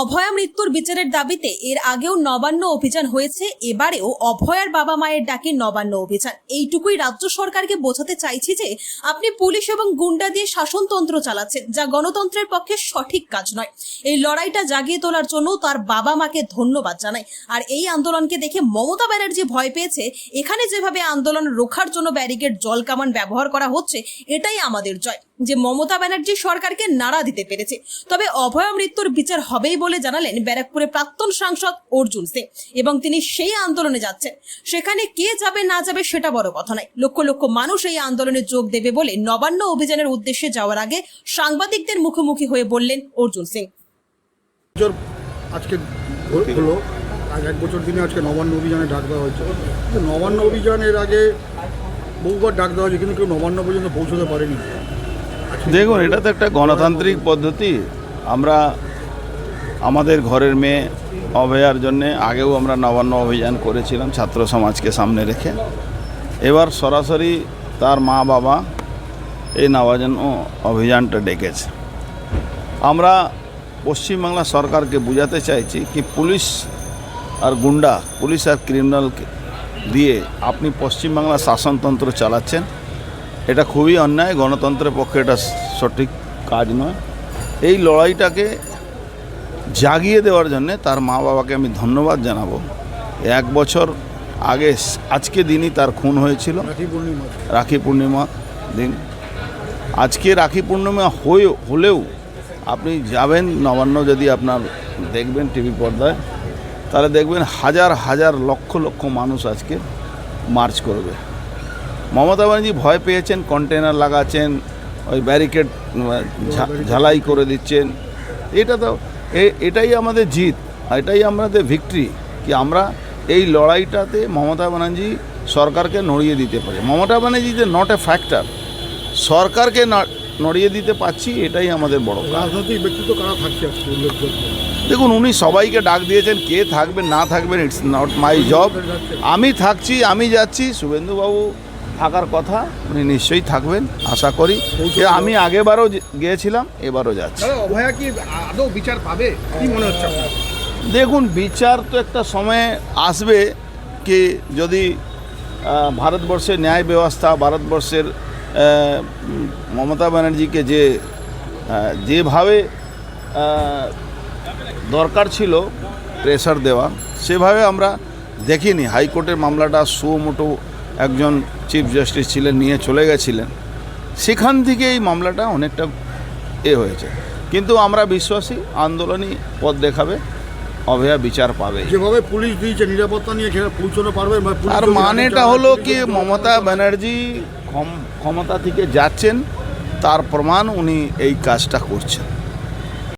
অভয়া মৃত্যুর বিচারের দাবিতে এর আগেও নবান্ন অভিযান হয়েছে, এবারেও অভয়ার বাবা মায়ের ডাকে নবান্ন অভিযান। এইটুকুই রাজ্য সরকারকে বোঝাতে চাইছি যে, আপনি পুলিশ এবং গুন্ডা দিয়ে শাসনতন্ত্র চালাচ্ছেন, যা গণতন্ত্রের পক্ষে সঠিক কাজ নয়। এই লড়াইটা জাগিয়ে তোলার জন্য তার বাবা মাকে ধন্যবাদ জানাই। আর এই আন্দোলনকে দেখে মমতা ব্যানার্জি ভয় পেয়েছে, এখানে যেভাবে আন্দোলন রোখার জন্য ব্যারিকেড জল কামান ব্যবহার করা হচ্ছে, এটাই আমাদের জয়, যে মমতা ব্যানার্জি সরকারকে নাড়া দিতে পেরেছে। তবে অভয়া মৃত্যুর বিচার হবেই বলে জানালেন ব্যারাকপুরের প্রাক্তন সাংসদ অর্জুন সিং। এবং তিনি সেই আন্দোলনে যাচ্ছেন। সেখানে কে যাবে না যাবে সেটা বড় কথা নয়। লক্ষ লক্ষ মানুষ এই আন্দোলনে যোগ দেবে বলে নবান্ন অভিযানের উদ্দেশ্যে যাওয়ার আগে সাংবাদিকদের মুখোমুখি হয়ে বললেন অর্জুন সিং। আজকে হলো আজ এক বছর দিনে আজকে নবান্ন অভিযানে ডাক দেওয়া হয়েছে। নবান্ন অভিযানের আগে বহুবার ডাক দেওয়া হয়েছে কিন্তু কেউ নবান্ন পর্যন্ত পৌঁছতে পারেনি। দেখুন এটা তো একটা গণতান্ত্রিক পদ্ধতি। আমরা আমাদের ঘরের মেয়ে অভয়ার জন্যে আগেও আমরা নবান্ন অভিযান করেছিলাম ছাত্র সমাজকে সামনে রেখে। এবার সরাসরি তার মা বাবা এই নবান্ন অভিযানটা ডেকেছে। আমরা পশ্চিমবাংলা সরকারকে বোঝাতে চাইছি কি পুলিশ আর গুন্ডা, পুলিশ আর ক্রিমিনালকে দিয়ে আপনি পশ্চিমবাংলা শাসনতন্ত্র চালাচ্ছেন, এটা খুবই অন্যায়, গণতন্ত্রের পক্ষে এটা সঠিক কাজ নয়। এই লড়াইটাকে জাগিয়ে দেওয়ার জন্য তার মা বাবাকে আমি ধন্যবাদ জানাব। এক বছর আগে আজকে দিনই তার খুন হয়েছিল। রাখি পূর্ণিমা। দিন। আজকে রাখি পূর্ণিমা হয়ে হলেও আপনি যাবেন নবান্ন যদি আপনার দেখবেন টিভি পর্দায় তাহলে দেখবেন হাজার হাজার লক্ষ লক্ষ মানুষ আজকে মার্চ করবে। মমতা ব্যানার্জি ভয় পেয়েছেন কন্টেনার লাগাচ্ছেন ওই ব্যারিকেড ঝালাই করে দিচ্ছেন। এটা তো এটাই আমাদের জিত আর এটাই আমাদের ভিক্টরি কি আমরা এই লড়াইটাতে মমতা ব্যানার্জি সরকারকে নড়িয়ে দিতে পারি। মমতা ব্যানার্জি যে নট এ ফ্যাক্টর সরকারকে নড়িয়ে দিতে পারছি এটাই আমাদের বড় রাজনৈতিক ব্যক্তিত্ব কারা থাকছে দেখুন উনি সবাইকে ডাক দিয়েছেন কে থাকবেন না থাকবেন ইটস নট মাই জব আমি থাকছি আমি যাচ্ছি শুভেন্দুবাবু থাকার কথা উনি নিশ্চয়ই থাকবেন আশা করি। যে আমি আগেবারও গিয়েছিলাম এবারও যাচ্ছি। অভয়া কি আদৌ বিচার পাবে? কি মনে হচ্ছে দেখুন বিচার তো একটা সময়ে আসবে কি যদি ভারতবর্ষের ন্যায় ব্যবস্থা ভারতবর্ষের মমতা ব্যানার্জিকে যে যেভাবে দরকার ছিল প্রেশার দেওয়া সেভাবে আমরা দেখিনি। হাইকোর্টের মামলাটা সুমোটো একজন চিফ জাস্টিস ছিলেন নিয়ে চলে গেছিলেন। সেখান থেকে এই মামলাটা অনেকটা এ হয়েছে। কিন্তু আমরা বিশ্বাসী আন্দোলনই পথ দেখাবে অভয়া বিচার পাবে। যেভাবে পুলিশ দিয়েছে নিরাপত্তা নিয়ে সেটা পৌঁছতে পারবে আর মানেটা হলো কি মমতা ব্যানার্জি ক্ষম- ক্ষমতা থেকে যাচ্ছেন তার প্রমাণ উনি এই কাজটা করছেন।